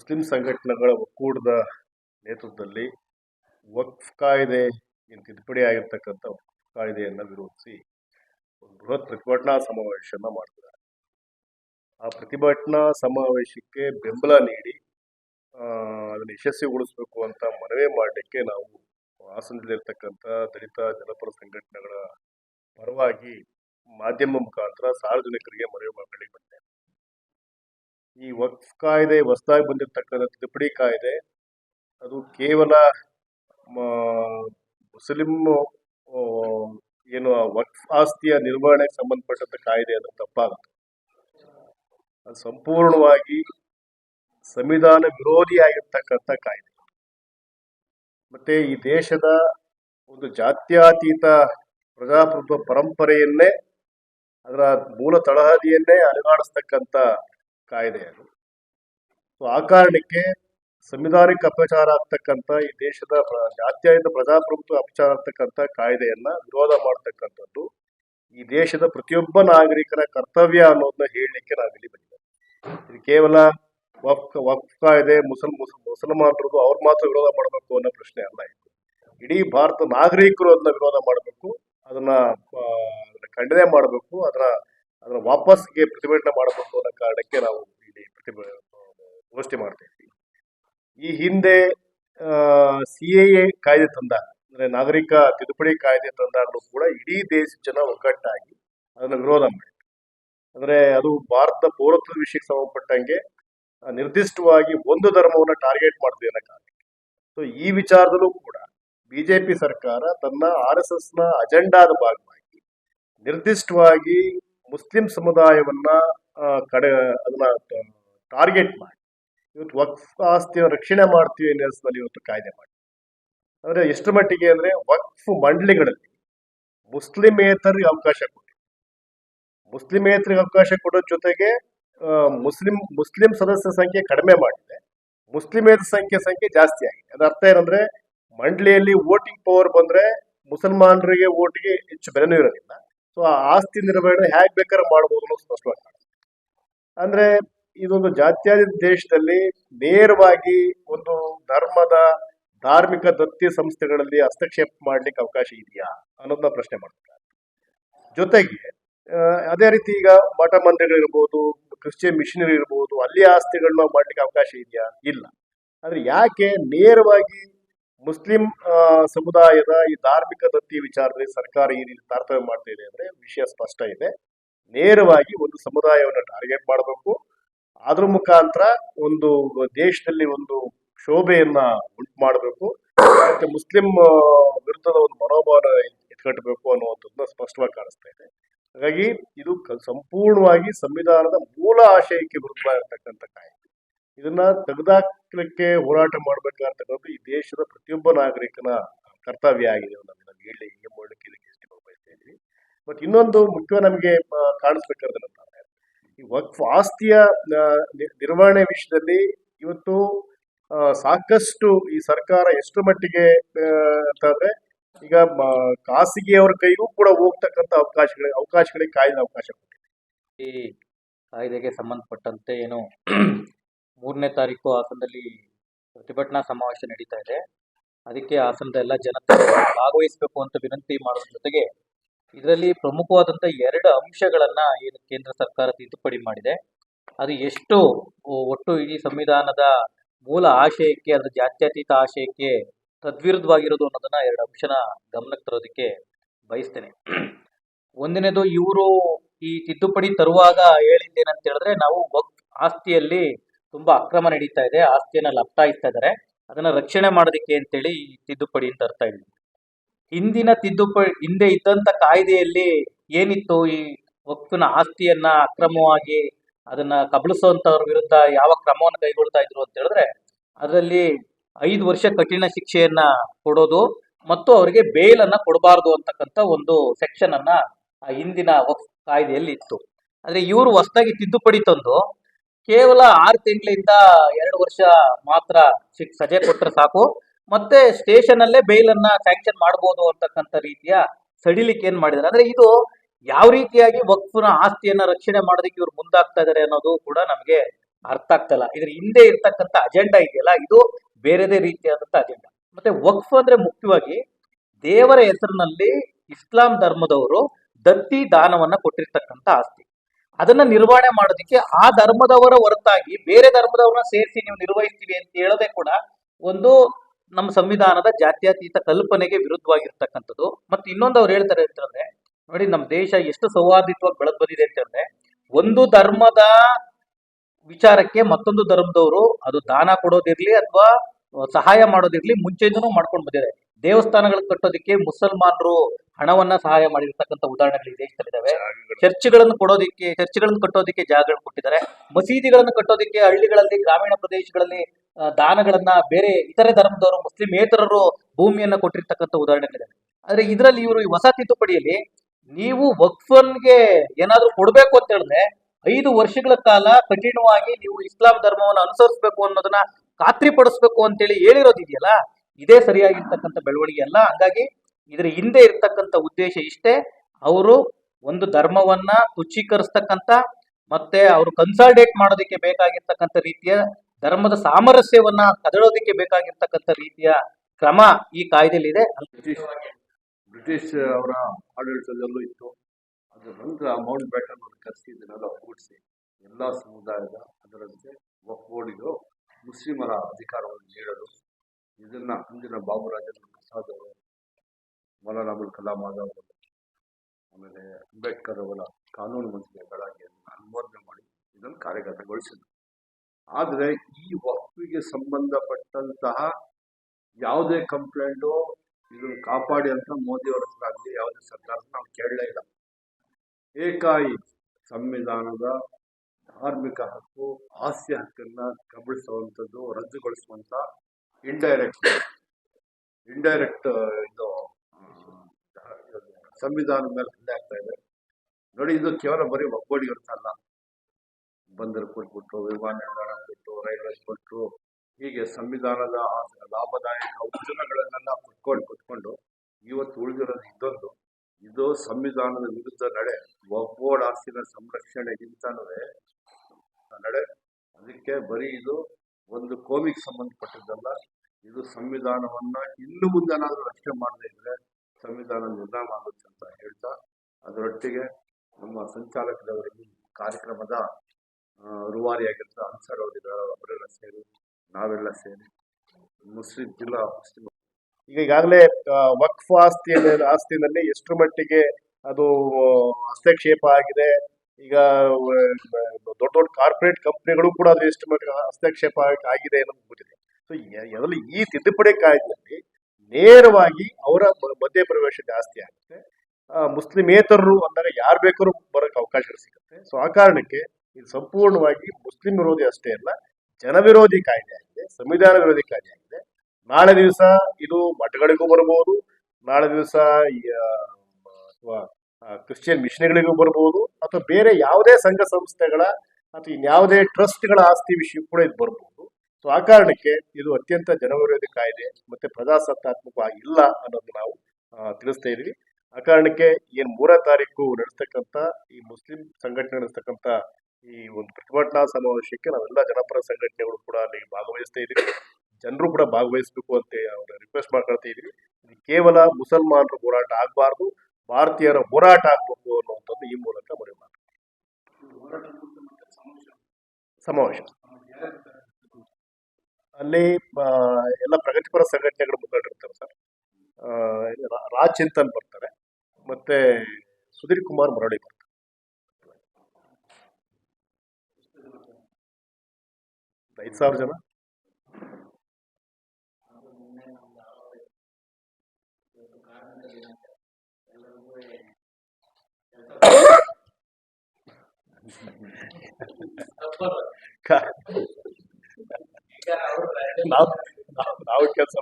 Muslim ಸಂಘಟನೆಗಳ ಒಕ್ಕೂಟದ ನೇತೃತ್ವದಲ್ಲಿ ವಕ್ಫ್ ಕಾಯ್ದೆ ಏನು ತಿದ್ದುಪಡಿ ಆಗಿರ್ತಕ್ಕಂಥ ವಕ್ಫ್ ಕಾಯ್ದೆಯನ್ನು ವಿರೋಧಿಸಿ ಒಂದು ಬೃಹತ್ ಪ್ರತಿಭಟನಾ ಸಮಾವೇಶವನ್ನು ಮಾಡ್ತಿದ್ದಾರೆ. ಆ ಪ್ರತಿಭಟನಾ ಸಮಾವೇಶಕ್ಕೆ ಬೆಂಬಲ ನೀಡಿ ಅದನ್ನು ಯಶಸ್ವಿಗೊಳಿಸಬೇಕು ಅಂತ ಮನವಿ ಮಾಡಲಿಕ್ಕೆ ನಾವು ಹಾಸನದಲ್ಲಿರ್ತಕ್ಕಂಥ ದಲಿತ ಜನಪರ ಸಂಘಟನೆಗಳ ಪರವಾಗಿ ಮಾಧ್ಯಮ ಮುಖಾಂತರ ಸಾರ್ವಜನಿಕರಿಗೆ ಮನವಿ ಮಾಡಲಿಕ್ಕೆ ಬಂದೆ ಈ ವಕ್ಫ್ ಕಾಯ್ದೆ ಹೊಸದಾಗಿ ಬಂದಿರತಕ್ಕಂಥ ತಿದ್ದುಪಡಿ ಕಾಯ್ದೆ, ಅದು ಕೇವಲ ಮುಸ್ಲಿಮ್ ಮುಸ್ಲಿಂ ಏನು ವಕ್ಫ್ ಆಸ್ತಿಯ ನಿರ್ವಹಣೆಗೆ ಸಂಬಂಧಪಟ್ಟಂತ ಕಾಯ್ದೆ ಅದು ತಪ್ಪಾಗುತ್ತೆ. ಅದು ಸಂಪೂರ್ಣವಾಗಿ ಸಂವಿಧಾನ ವಿರೋಧಿಯಾಗಿರ್ತಕ್ಕಂಥ ಕಾಯ್ದೆ. ಮತ್ತೆ ಈ ದೇಶದ ಒಂದು ಜಾತ್ಯತೀತ ಪ್ರಜಾಪ್ರಭುತ್ವ ಪರಂಪರೆಯನ್ನೇ, ಅದರ ಮೂಲ ತಳಹದಿಯನ್ನೇ ಅಲುಗಾಡಿಸ್ತಕ್ಕಂಥ ಕಾಯ್ದೆ ಅದು ಸೊ ಆ ಕಾರಣಕ್ಕೆ ಸಂವಿಧಾನಿಕ ಅಪಚಾರ ಆಗ್ತಕ್ಕಂಥ ಈ ದೇಶದ ಜಾತ್ಯತೀತ ಪ್ರಜಾಪ್ರಭುತ್ವ ಅಪಚಾರ ಆಗ್ತಕ್ಕಂಥ ಕಾಯ್ದೆಯನ್ನ ವಿರೋಧ ಮಾಡ್ತಕ್ಕಂಥದ್ದು ಈ ದೇಶದ ಪ್ರತಿಯೊಬ್ಬ ನಾಗರಿಕರ ಕರ್ತವ್ಯ ಅನ್ನೋದನ್ನ ಹೇಳಲಿಕ್ಕೆ ಇಲ್ಲಿ ಬಂದಿದ್ದೇವೆ. ಇದು ಕೇವಲ ವಕ್ ವಕ್ಫ್ ಕಾಯ್ದೆ, ಮುಸಲ್, ಮುಸ್ ಮುಸಲ್ಮಾನರದು ಅವ್ರು ಮಾತ್ರ ವಿರೋಧ ಮಾಡಬೇಕು ಅನ್ನೋ ಪ್ರಶ್ನೆ ಅಲ್ಲ ಇದು. ಇಡೀ ಭಾರತ ನಾಗರಿಕರು ಅದನ್ನ ವಿರೋಧ ಮಾಡಬೇಕು, ಅದನ್ನ ಖಂಡನೆ ಮಾಡಬೇಕು ಅದರ ಅದರ ವಾಪಸ್ಗೆ ಪ್ರತಿಭಟನೆ ಮಾಡಬೇಕು ಅನ್ನೋ ಕಾರಣಕ್ಕೆ ನಾವು ಇಲ್ಲಿ ಪ್ರತಿಭ ಘೋಷಣೆ ಮಾಡ್ತಾ ಈ ಹಿಂದೆ ಸಿ ಎ ಎ ಕಾಯ್ದೆ ತಂದಾಗ ಅಂದ್ರೆ ನಾಗರಿಕ ತಿದ್ದುಪಡಿ ಕಾಯ್ದೆ ತಂದಾಗಲೂ ಕೂಡ ಇಡೀ ದೇಶ ಜನ ಒಗ್ಗಟ್ಟಾಗಿ ಅದನ್ನು ವಿರೋಧ ಮಾಡಿದ್ರು. ಅಂದ್ರೆ ಅದು ಭಾರತದ ಪೌರತ್ವ ವಿಷಯಕ್ಕೆ ಸಂಬಂಧಪಟ್ಟಂಗೆ ನಿರ್ದಿಷ್ಟವಾಗಿ ಒಂದು ಧರ್ಮವನ್ನು ಟಾರ್ಗೆಟ್ ಮಾಡಿದೆ ಅನ್ನೋ ಕಾರಣಕ್ಕೆ. ಸೊ ಈ ವಿಚಾರದಲ್ಲೂ ಕೂಡ ಬಿಜೆಪಿ ಸರ್ಕಾರ ತನ್ನ ಆರ್ ಎಸ್ ಎಸ್ನ ಅಜೆಂಡಾದ ಭಾಗವಾಗಿ ನಿರ್ದಿಷ್ಟವಾಗಿ ಮುಸ್ಲಿಂ ಸಮುದಾಯವನ್ನ ಕಡೆ, ಅದನ್ನ ಟಾರ್ಗೆಟ್ ಮಾಡಿ. ಇವತ್ತು ವಕ್ಫ್ ಆಸ್ತಿಯ ರಕ್ಷಣೆ ಮಾಡ್ತೀವಿ ಅನ್ನೋ ಇವತ್ತು ಕಾಯ್ದೆ ಮಾಡಿ. ಅಂದ್ರೆ ಎಷ್ಟು ಮಟ್ಟಿಗೆ ಅಂದ್ರೆ ವಕ್ಫ್ ಮಂಡಳಿಗಳಲ್ಲಿ ಮುಸ್ಲಿಮೇತರಿಗೆ ಅವಕಾಶ ಕೊಡಿ. ಮುಸ್ಲಿಮೇತರಿಗೆ ಅವಕಾಶ ಕೊಡೋ ಜೊತೆಗೆ ಮುಸ್ಲಿಂ ಮುಸ್ಲಿಂ ಸದಸ್ಯ ಸಂಖ್ಯೆ ಕಡಿಮೆ ಮಾಡಿದೆ ಮುಸ್ಲಿಮೇತರ ಸಂಖ್ಯೆ ಸಂಖ್ಯೆ ಜಾಸ್ತಿ ಆಗಿದೆ. ಅದರ ಅರ್ಥ ಏನಂದ್ರೆ ಮಂಡಳಿಯಲ್ಲಿ ವೋಟಿಂಗ್ ಪವರ್ ಬಂದ್ರೆ ಮುಸಲ್ಮಾನರಿಗೆ ಓಟಿಗೆ ಹೆಚ್ಚು ಬೆಲೆನೂ ಇರೋದಿಲ್ಲ. ಸೊ ಆಸ್ತಿ ನಿರ್ವಹಣೆ ಹೇಗೆ ಬೇಕಾದ್ರೆ ಮಾಡ್ಬೋದು ಅನ್ನೋದು ಸ್ಪಷ್ಟವಾಗಿ ಅಂದ್ರೆ ಇದೊಂದು ಜಾತ್ಯಾತೀತ ದೇಶದಲ್ಲಿ ನೇರವಾಗಿ ಒಂದು ಧರ್ಮದ ಧಾರ್ಮಿಕ ದತ್ತಿ ಸಂಸ್ಥೆಗಳಲ್ಲಿ ಹಸ್ತಕ್ಷೇಪ ಮಾಡ್ಲಿಕ್ಕೆ ಅವಕಾಶ ಇದೆಯಾ ಅನ್ನೋದನ್ನ ಪ್ರಶ್ನೆ ಮಾಡ್ತಾರೆ. ಜೊತೆಗೆ ಅದೇ ರೀತಿ ಈಗ ಮಠ ಮಂದಿರಗಳಿರ್ಬೋದು ಕ್ರಿಶ್ಚಿಯನ್ ಮಿಷನರಿ ಇರ್ಬೋದು, ಅಲ್ಲಿ ಆಸ್ತಿಗಳನ್ನ ಮಾಡ್ಲಿಕ್ಕೆ ಅವಕಾಶ ಇದೆಯಾ? ಇಲ್ಲ. ಆದ್ರೆ ಯಾಕೆ ನೇರವಾಗಿ ಮುಸ್ಲಿಂ ಸಮುದಾಯದ ಈ ಧಾರ್ಮಿಕ ದತ್ತಿ ವಿಚಾರದಲ್ಲಿ ಸರ್ಕಾರ ಈ ರೀತಿ ತಾರತಮ್ಯ ಮಾಡ್ತಾ ಇದೆ ಅಂದ್ರೆ ವಿಷಯ ಸ್ಪಷ್ಟ ಇದೆ. ನೇರವಾಗಿ ಒಂದು ಸಮುದಾಯವನ್ನು ಟಾರ್ಗೆಟ್ ಮಾಡಬೇಕು. ಅದ್ರ ಮುಖಾಂತರ ಒಂದು ದೇಶದಲ್ಲಿ ಒಂದು ಶೋಭೆಯನ್ನ ಉಂಟು ಮಾಡಬೇಕು. ಮತ್ತೆ ಮುಸ್ಲಿಂ ವಿರುದ್ಧದ ಒಂದು ಮನೋಭಾವನ ಎತ್ಕಟ್ಟಬೇಕು ಅನ್ನುವಂಥದ್ದನ್ನ ಸ್ಪಷ್ಟವಾಗಿ ಕಾಣಿಸ್ತಾ ಇದೆ. ಹಾಗಾಗಿ ಇದು ಸಂಪೂರ್ಣವಾಗಿ ಸಂವಿಧಾನದ ಮೂಲ ಆಶಯಕ್ಕೆ ವಿರುದ್ಧವಾಗಿರ್ತಕ್ಕಂಥ ಕಾಯ್ದೆ. ಇದನ್ನ ತೆಗೆದಾಕ್ಲಿಕ್ಕೆ ಹೋರಾಟ ಮಾಡ್ಬೇಕಾಗಿರ್ತಕ್ಕಂಥ ಈ ದೇಶದ ಪ್ರತಿಯೊಬ್ಬ ನಾಗರಿಕನ ಕರ್ತವ್ಯ ಆಗಿದೆ ಅನ್ನೋದನ್ನ ನಾವು ಹೇಳಿ, ಹೀಗೆ ಮಾಡಲಿಕ್ಕೆ ಇದಕ್ಕೆ ಇಷ್ಟ ಬಯಸ್ತಾ ಮತ್ತು ಇನ್ನೊಂದು ಮುಖ್ಯ ನಮಗೆ ಕಾಣಿಸ್ಬೇಕಾದ್ರೆ ಈ ವಕ್ಫ್ ಆಸ್ತಿಯ ನಿರ್ವಹಣೆ ವಿಷಯದಲ್ಲಿ ಇವತ್ತು ಸಾಕಷ್ಟು ಈ ಸರ್ಕಾರ ಎಷ್ಟು ಮಟ್ಟಿಗೆ ಅಂತಂದ್ರೆ ಈಗ ಖಾಸಗಿಯವರ ಕೈಗೂ ಕೂಡ ಹೋಗ್ತಕ್ಕಂಥ ಅವಕಾಶಗಳಿಗೆ ಅವಕಾಶಗಳಿಗೆ ಕಾಯ್ದೆ ಅವಕಾಶ ಕೊಟ್ಟಿದೆ. ಈ ಕಾಯ್ದೆಗೆ ಸಂಬಂಧಪಟ್ಟಂತೆ ಏನು ಮೂರನೇ ತಾರೀಕು ಹಾಸನದಲ್ಲಿ ಪ್ರತಿಭಟನಾ ಸಮಾವೇಶ ನಡೀತಾ ಇದೆ. ಅದಕ್ಕೆ ಹಾಸನದ ಎಲ್ಲ ಜನತೆ ಭಾಗವಹಿಸಬೇಕು ಅಂತ ವಿನಂತಿ ಮಾಡೋದ್ರ ಜೊತೆಗೆ ಇದರಲ್ಲಿ ಪ್ರಮುಖವಾದಂಥ ಎರಡು ಅಂಶಗಳನ್ನು ಏನು ಕೇಂದ್ರ ಸರ್ಕಾರ ತಿದ್ದುಪಡಿ ಮಾಡಿದೆ. ಅದು ಎಷ್ಟು ಒಟ್ಟು ಇಡೀ ಸಂವಿಧಾನದ ಮೂಲ ಆಶಯಕ್ಕೆ ಅದರ ಜಾತ್ಯತೀತ ಆಶಯಕ್ಕೆ ತದ್ವಿರುದ್ಧವಾಗಿರೋದು ಅನ್ನೋದನ್ನ ಎರಡು ಅಂಶನ ಗಮನಕ್ಕೆ ತರೋದಕ್ಕೆ ಬಯಸ್ತೇನೆ. ಒಂದನೇದು ಇವರು ಈ ತಿದ್ದುಪಡಿ ತರುವಾಗ ಹೇಳಿದ್ದೇನಂತ ಹೇಳಿದ್ರೆ ನಾವು ವಕ್ ಆಸ್ತಿಯಲ್ಲಿ ತುಂಬಾ ಅಕ್ರಮ ನಡೀತಾ ಇದೆ, ಆಸ್ತಿಯನ್ನ ಲಪ್ತಾಯಿಸ್ತಾ ಇದ್ದಾರೆ. ಅದನ್ನ ರಕ್ಷಣೆ ಮಾಡೋದಕ್ಕೆ ಅಂತೇಳಿ ತಿದ್ದುಪಡಿ ಅಂತ ಅರ್ಥ ಇದೆ ಹಿಂದಿನ ತಿದ್ದುಪಡಿ, ಹಿಂದೆ ಇದ್ದಂತ ಕಾಯ್ದೆಯಲ್ಲಿ ಏನಿತ್ತು? ಈ ವಕ್ಫಿನ ಆಸ್ತಿಯನ್ನ ಅಕ್ರಮವಾಗಿ ಅದನ್ನ ಕಬಳಿಸುವಂತವ್ರ ವಿರುದ್ಧ ಯಾವ ಕ್ರಮವನ್ನು ಕೈಗೊಳ್ತಾ ಇದ್ರು ಅಂತ ಹೇಳಿದ್ರೆ, ಅದರಲ್ಲಿ ಐದು ವರ್ಷ ಕಠಿಣ ಶಿಕ್ಷೆಯನ್ನ ಕೊಡೋದು ಮತ್ತು ಅವರಿಗೆ ಬೇಲ್ ಅನ್ನ ಕೊಡಬಾರದು ಅಂತಕ್ಕಂಥ ಒಂದು ಸೆಕ್ಷನ್ ಅನ್ನ ಆ ಹಿಂದಿನ ವಕ್ಫ್ ಕಾಯ್ದೆಯಲ್ಲಿ ಇತ್ತು. ಆದ್ರೆ ಇವರು ಹೊಸದಾಗಿ ತಿದ್ದುಪಡಿ ತಂದು ಕೇವಲ ಆರು ತಿಂಗಳಿಂದ ಎರಡು ವರ್ಷ ಮಾತ್ರ ಸಜೆ ಕೊಟ್ಟರೆ ಸಾಕು. ಮತ್ತೆ ಸ್ಟೇಷನ್ ಅಲ್ಲೇ ಬೇಲ್ ಅನ್ನ ಸ್ಯಾಂಕ್ಷನ್ ಮಾಡಬಹುದು ಅಂತಕ್ಕಂಥ ರೀತಿಯ ಸಡಿಲಿಕೆ ಏನ್ ಮಾಡಿದ್ದಾರೆ ಅಂದ್ರೆ ಇದು ಯಾವ ರೀತಿಯಾಗಿ ವಕ್ಫನ ಆಸ್ತಿಯನ್ನ ರಕ್ಷಣೆ ಮಾಡೋದಕ್ಕೆ ಇವ್ರು ಮುಂದಾಗ್ತಾ ಇದಾರೆ ಅನ್ನೋದು ಕೂಡ ನಮಗೆ ಅರ್ಥ ಆಗ್ತಲ್ಲ ಇದ್ರ ಹಿಂದೆ ಇರ್ತಕ್ಕಂಥ ಅಜೆಂಡಾ ಇದೆಯಲ್ಲ, ಇದು ಬೇರೆದೇ ರೀತಿಯಾದಂಥ ಅಜೆಂಡಾ ಮತ್ತೆ ವಕ್ಫ್ ಅಂದ್ರೆ ಮುಖ್ಯವಾಗಿ ದೇವರ ಹೆಸರಿನಲ್ಲಿ ಇಸ್ಲಾಂ ಧರ್ಮದವರು ದತ್ತಿ ದಾನವನ್ನ ಕೊಟ್ಟಿರ್ತಕ್ಕಂಥ ಆಸ್ತಿ. ಅದನ್ನ ನಿರ್ವಹಣೆ ಮಾಡೋದಕ್ಕೆ ಆ ಧರ್ಮದವರ ಹೊರತಾಗಿ ಬೇರೆ ಧರ್ಮದವ್ರನ್ನ ಸೇರಿಸಿ ನೀವು ನಿರ್ವಹಿಸ್ತೀವಿ ಅಂತ ಹೇಳೋದೇ ಕೂಡ ಒಂದು ನಮ್ಮ ಸಂವಿಧಾನದ ಜಾತ್ಯತೀತ ಕಲ್ಪನೆಗೆ ವಿರುದ್ಧವಾಗಿರ್ತಕ್ಕಂಥದ್ದು. ಮತ್ತೆ ಇನ್ನೊಂದು ಅವ್ರು ಹೇಳ್ತಾರೆ ಅಂತಂದ್ರೆ ನೋಡಿ ನಮ್ಮ ದೇಶ ಎಷ್ಟು ಸೌಹಾರ್ದಿತವಾಗಿ ಬೆಳೆದು ಬಂದಿದೆ ಅಂತಂದ್ರೆ ಒಂದು ಧರ್ಮದ ವಿಚಾರಕ್ಕೆ ಮತ್ತೊಂದು ಧರ್ಮದವರು ಅದು ದಾನ ಕೊಡೋದಿರ್ಲಿ ಅಥವಾ ಸಹಾಯ ಮಾಡೋದಿರ್ಲಿ ಮುಂಚೆಯಿಂದನೂ ಮಾಡ್ಕೊಂಡು ಬಂದಿದ್ದಾರೆ. ದೇವಸ್ಥಾನಗಳು ಕಟ್ಟೋದಕ್ಕೆ ಮುಸಲ್ಮಾನರು ಹಣವನ್ನ ಸಹಾಯ ಮಾಡಿರ್ತಕ್ಕಂಥ ಉದಾಹರಣೆಗಳು ಈ ದೇಶದಲ್ಲಿದ್ದಾವೆ ಚರ್ಚ್ಗಳನ್ನು ಕೊಡೋದಕ್ಕೆ ಚರ್ಚ್ಗಳನ್ನು ಕಟ್ಟೋದಕ್ಕೆ ಜಾಗಗಳನ್ನು ಕೊಟ್ಟಿದ್ದಾರೆ. ಮಸೀದಿಗಳನ್ನು ಕಟ್ಟೋದಕ್ಕೆ ಹಳ್ಳಿಗಳಲ್ಲಿ ಗ್ರಾಮೀಣ ಪ್ರದೇಶಗಳಲ್ಲಿ ದಾನಗಳನ್ನ ಬೇರೆ ಇತರೆ ಧರ್ಮದವರು ಮುಸ್ಲಿಮೇತರರು ಭೂಮಿಯನ್ನ ಕೊಟ್ಟಿರ್ತಕ್ಕಂಥ ಉದಾಹರಣೆಗಳಿದೆ ಆದ್ರೆ ಇದರಲ್ಲಿ ಇವರು ಈ ಹೊಸ ತಿದ್ದುಪಡಿಯಲ್ಲಿ ನೀವು ವಕ್ಫನ್ಗೆ ಏನಾದ್ರೂ ಕೊಡ್ಬೇಕು ಅಂತ ಹೇಳಿದ್ರೆ ಐದು ವರ್ಷಗಳ ಕಾಲ ಕಠಿಣವಾಗಿ ನೀವು ಇಸ್ಲಾಂ ಧರ್ಮವನ್ನು ಅನುಸರಿಸಬೇಕು ಅನ್ನೋದನ್ನ ಖಾತ್ರಿಪಡಿಸ್ಬೇಕು ಅಂತೇಳಿ ಹೇಳಿರೋದಿದೆಯಲ್ಲ ಇದೇ ಸರಿಯಾಗಿರ್ತಕ್ಕಂಥ ಬೆಳವಣಿಗೆ ಅಲ್ಲ. ಹಂಗಾಗಿ ಇದರ ಹಿಂದೆ ಇರ್ತಕ್ಕಂಥ ಉದ್ದೇಶ ಇಷ್ಟೇ. ಅವರು ಒಂದು ಧರ್ಮವನ್ನ ತುಚ್ಛೀಕರಿಸ್ತಕ್ಕಂಥ ಮತ್ತೆ ಅವರು ಕನ್ಸಲ್ಟೇಟ್ ಮಾಡೋದಕ್ಕೆ ಬೇಕಾಗಿರ್ತಕ್ಕಂಥ ರೀತಿಯ ಧರ್ಮದ ಸಾಮರಸ್ಯವನ್ನ ಕದಡೋದಕ್ಕೆ ಬೇಕಾಗಿರ್ತಕ್ಕಂಥ ರೀತಿಯ ಕ್ರಮ ಈ ಕಾಯ್ದೆಯಲ್ಲಿದೆ. ಬ್ರಿಟಿಷ್ ಬ್ರಿಟಿಷ್ ಅವರ ಆಡಳಿತದಲ್ಲೂ ಇತ್ತು. ಅದರ ನಂತರ ಮೌಂಟ್ ಬ್ಯಾಟನ್ ಅವರು ಕರೆಸಿ ಇದನ್ನೆಲ್ಲ ಎಲ್ಲ ಸಮುದಾಯದ ಅದರಂತೆ ಒಪ್ಪೋಡಿದು ಮುಸ್ಲಿಮರ ಅಧಿಕಾರವನ್ನು ನೀಡಲು ಇದನ್ನ ಅಂದಿನ ಬಾಬು ರಾಜೇಂದ್ರ ಪ್ರಸಾದ್ ಅವರು ಮೌಲಾನ ಅಬುಲ್ ಕಲಾಂ ಆಜಾದ್ ಅವರು ಆಮೇಲೆ ಅಂಬೇಡ್ಕರ್ ಅವರ ಕಾನೂನು ಮಂತ್ರಿಗಳಾಗಿ ಅದನ್ನ ಅನುಮೋದನೆ ಮಾಡಿ ಇದನ್ನು ಕಾರ್ಯಗತಗೊಳಿಸಿದರು. ಆದರೆ ಈ ವಕ್ಫಿಗೆ ಸಂಬಂಧಪಟ್ಟಂತಹ ಯಾವುದೇ ಕಂಪ್ಲೇಂಟು ಇದನ್ನು ಕಾಪಾಡಿ ಅಂತ ಮೋದಿ ಅವರ ಹತ್ರ ಆಗಲಿ, ಯಾವುದೇ ಸರ್ಕಾರ ನಾವು ಕೇಳಲೇ ಇಲ್ಲ. ಏಕಾಯಿ ಸಂವಿಧಾನದ ಧಾರ್ಮಿಕ ಹಕ್ಕು, ಹಾಸ್ಯ ಹಕ್ಕನ್ನ ಕಬಳಿಸುವಂಥದ್ದು ರದ್ದುಗೊಳಿಸುವಂತ ಇಂಡೈರೆಕ್ಟ್ ಇಂಡೈರೆಕ್ಟ್ ಇದು ಸಂವಿಧಾನ ಸಂವಿಧಾನದ ಮೇಲೆ ಹಲ್ಲೆ ಆಗ್ತಾ ಇದೆ. ನೋಡಿ, ಇದು ಕೇವಲ ಬರೀ ಒಗ್ಗಡಿ ಅಲ್ಲ ಬಂದರು ಕೊಟ್ಬಿಟ್ಟು, ವಿಮಾನ ನಿಲ್ದಾಣ ಕೊಟ್ಟು, ರೈಲ್ವೆ ಕೊಟ್ಟು, ಹೀಗೆ ಸಂವಿಧಾನದ ಲಾಭದಾಯಕ ಉದ್ಯಮಗಳನ್ನೆಲ್ಲ ಕೊಟ್ಕೊಂಡು ಕೊಟ್ಕೊಂಡು ಇವತ್ತು ಉಳಿದಿರೋದು ಇದೊಂದು. ಇದು ಸಂವಿಧಾನದ ವಿರುದ್ಧ ನಡೆ. ಒಗ್ಗೋಡ್ ಆಸ್ತಿನ ಸಂರಕ್ಷಣೆಗಿಂತನೂ ನಡೆ. ಅದಕ್ಕೆ ಬರೀ ಇದು ಒಂದು ಕೋಮಿಗೆ ಸಂಬಂಧಪಟ್ಟಿದ್ದಲ್ಲ, ಇದು ಸಂವಿಧಾನವನ್ನ ಇನ್ನು ಮುಂದೆ ಏನಾದರೂ ರಕ್ಷಣೆ ಮಾಡದೇ ಇದ್ರೆ ಸಂವಿಧಾನ ನಿರ್ನಾಮ ಆಗುತ್ತೆ ಅಂತ ಹೇಳ್ತಾ, ಅದರೊಟ್ಟಿಗೆ ನಮ್ಮ ಸಂಚಾಲಕರವರಿಗೆ ಈ ಕಾರ್ಯಕ್ರಮದ ರೂವಾರಿಯಾಗಿರ್ತಾರೆ ಅನ್ಸರ್ ಅವರಿದ್ದಾರೆ, ಅವರೆಲ್ಲ ಸೇರಿ, ನಾವೆಲ್ಲ ಸೇರಿ ಮುಸ್ಲಿಂ, ಜಿಲ್ಲಾ ಮುಸ್ಲಿಂ ಈಗ ಈಗಾಗಲೇ ವಕ್ಫ್ ಆಸ್ತಿ ಆಸ್ತಿನಲ್ಲಿ ಎಷ್ಟು ಮಟ್ಟಿಗೆ ಅದು ಹಸ್ತಕ್ಷೇಪ ಆಗಿದೆ ಈಗ ದೊಡ್ಡ ದೊಡ್ಡ ಕಾರ್ಪೊರೇಟ್ ಕಂಪ್ನಿಗಳು ಕೂಡ ಅದು ಎಷ್ಟು ಮಟ್ಟಿಗೆ ಹಸ್ತಕ್ಷೇಪ ಆಗಿದೆ ಅನ್ನೋದು ಗೊತ್ತಿದೆ ಸೊ ಅದರಲ್ಲಿ ಈ ತಿದ್ದುಪಡಿ ಕಾಯ್ದೆಯಲ್ಲಿ ನೇರವಾಗಿ ಅವರ ಮಧ್ಯ ಪ್ರವೇಶ ಜಾಸ್ತಿ ಆಗುತ್ತೆ. ಮುಸ್ಲಿಮೇತರರು ಅಂದಾಗ ಯಾರು ಬೇಕಾದ್ರೂ ಬರೋಕ್ಕೆ ಅವಕಾಶಗಳು ಸಿಗುತ್ತೆ. ಸೊ ಆ ಕಾರಣಕ್ಕೆ ಇದು ಸಂಪೂರ್ಣವಾಗಿ ಮುಸ್ಲಿಂ ವಿರೋಧಿ ಅಷ್ಟೇ ಅಲ್ಲ ಜನವಿರೋಧಿ ಕಾಯ್ದೆ ಆಗಿದೆ, ಸಂವಿಧಾನ ವಿರೋಧಿ ಕಾಯ್ದೆ ಆಗಿದೆ. ನಾಳೆ ದಿವಸ ಇದು ಮಠಗಳಿಗೂ ಬರಬಹುದು ನಾಳೆ ದಿವಸ ಅಥವಾ ಕ್ರಿಶ್ಚಿಯನ್ ಮಿಷನ್ಗಳಿಗೂ ಬರ್ಬೋದು ಅಥವಾ ಬೇರೆ ಯಾವುದೇ ಸಂಘ ಸಂಸ್ಥೆಗಳ ಅಥವಾ ಇನ್ಯಾವುದೇ ಟ್ರಸ್ಟ್ಗಳ ಆಸ್ತಿ ವಿಷಯ ಕೂಡ ಇದು ಬರ್ಬೋದು. ಸೊ ಆ ಕಾರಣಕ್ಕೆ ಇದು ಅತ್ಯಂತ ಜನವಿರೋಧಿ ಕಾಯ್ದೆ ಮತ್ತೆ ಪ್ರಜಾಸತ್ತಾತ್ಮಕವಾಗಿ ಇಲ್ಲ ಅನ್ನೋದು ನಾವು ತಿಳಿಸ್ತಾ ಇದೀವಿ ಆ ಕಾರಣಕ್ಕೆ ಏನ್ ಮೂರನೇ ತಾರೀಕು ನಡೆಸ್ತಕ್ಕಂಥ ಈ ಮುಸ್ಲಿಂ ಸಂಘಟನೆ ನಡೆಸ್ತಕ್ಕಂಥ ಈ ಒಂದು ಪ್ರತಿಭಟನಾ ಸಮಾವೇಶಕ್ಕೆ ನಾವೆಲ್ಲ ಜನಪರ ಸಂಘಟನೆಗಳು ಕೂಡ ಅಲ್ಲಿ ಭಾಗವಹಿಸ್ತಾ ಇದೀವಿ ಜನರು ಕೂಡ ಭಾಗವಹಿಸಬೇಕು ಅಂತ ಅವ್ರ ರಿಕ್ವೆಸ್ಟ್ ಮಾಡ್ಕೊಳ್ತಾ ಇದೀವಿ ಇದು ಕೇವಲ ಮುಸಲ್ಮಾನರು ಹೋರಾಟ ಆಗಬಾರ್ದು. ಭಾರತೀಯರ ಹೋರಾಟ ಆಗಬೇಕು ಅನ್ನುವಂಥದ್ದು ಈ ಮೂಲಕ ಮನವಿ ಮಾಡ್ತೀವಿ ಸಮಾವೇಶ. ಅಲ್ಲಿ ಎಲ್ಲ ಪ್ರಗತಿಪರ ಸಂಘಟನೆಗಳ ಮುಖಂಡರಿರ್ತಾರೆ ಸರ್. ರಾಜ್ ಚಿಂತನ್ ಬರ್ತಾರೆ. ಮತ್ತೆ ಸುಧೀರ್ ಕುಮಾರ್ ಮರಳಿ ಬರ್ತಾರೆ. ಐದು ಸಾವಿರ ಜನ. ನಾವು- ನಾವು ಕೆಲಸ